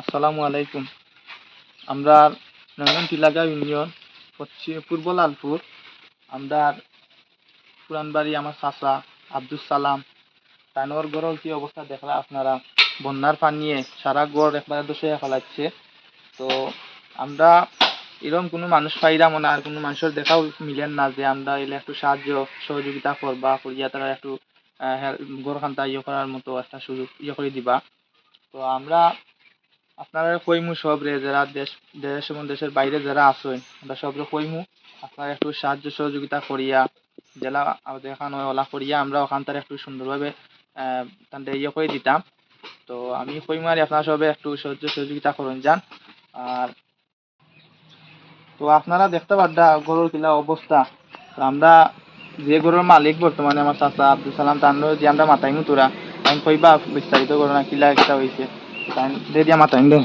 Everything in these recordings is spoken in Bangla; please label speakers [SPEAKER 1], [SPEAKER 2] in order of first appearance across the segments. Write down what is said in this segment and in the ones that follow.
[SPEAKER 1] আসসালামু আলাইকুম। আমরা নন্দন টিলাগা ইউনিয়ন, পশ্চিম, পূর্ব লালপুর। আমরা পুরানবাড়ি আমার চাচা আব্দুল সালাম। তানোর গড়ের কি অবস্থা দেখলা আপনারা? বন্যার পানিয়ে সারা গড় একবারে দোষে ফেলাচ্ছে। তো আমরা এরকম কোনো মানুষ পাইলাম না, আর কোনো মানুষের দেখাও মিলেন না যে আমরা এলে একটু সাহায্য, সহযোগিতা করবা, করিয়া তারা একটু গড়খান্তা ইয়ে করার মতো একটা সুযোগ ইয়ে করে দিবা। তো আমরা আপনারা কইমু সব রে, যারা দেশ দেশ এবং দেশের বাইরে যারা আছেন, আমরা সব রে কইমু। আপনারা একটু সাহায্য সহযোগিতা করিয়া, জেলা দেখানো ওলা করিয়া আমরা ওখান থেকে একটু সুন্দরভাবে তাদের ইয়ে করে দিতাম। তো আমি কইমু আর আপনারা সবে একটু সাহায্য সহযোগিতা করুন, যান। আর তো আপনারা দেখতে পাড্ডা গরুর কিলা অবস্থা। তো আমরা যে গরুর মালিক বর্তমানে আমার চাচা আব্দুল সালাম, তার যে আমরা মাথায় তোরা। আমি কইবা বিস্তারিত ঘটনা কিলা কিলা হয়েছে তাই দে দিয়া মাথায় দে।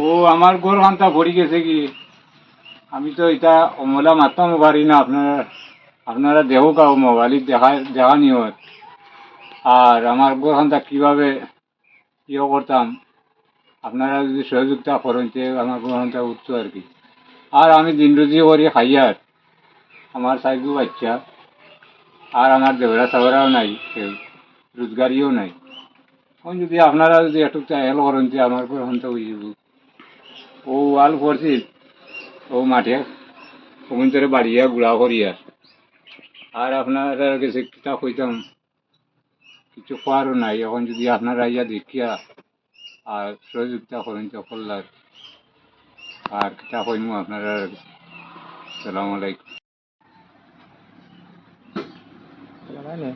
[SPEAKER 2] ও আমার গোর খান্তা ভরি গেছে কি? আমি তো এটা অমলা মারতাম পারি না আপনারা আপনারা দেহ কাও মোবাইল দেখা দেখা নিয়ত আর আমার গোর খান্তা কীভাবে ইয়ে করতাম আপনারা যদি সহযোগিতা করেন তে আমার গোর খান্তা উঠতো আর কি? আর আমি দিন রুজি করি খাইয়ার আমার সাইজু বাচ্চা। আর আমার দেবরা সাবরাও নাই, কেউ রোজগারিও নাই। এখন যদি আপনারা যদি একটু হেল্প করেন যে আমার গোর খান্তা হয়ে যাব ও ওয়াল করছি ও মাঠে ওখান বাড়িয়া গুড়া করিয়া। আর আপনারা কাছে কিতাব হইতাম কিছু খোয়ারও নাই। এখন যদি আপনারা ইয়া দেখিয়া আর সহযোগিতা করেন তো করলার আর কিতাব হইমু আপনারা সালাম আলাইকুম।
[SPEAKER 1] নাই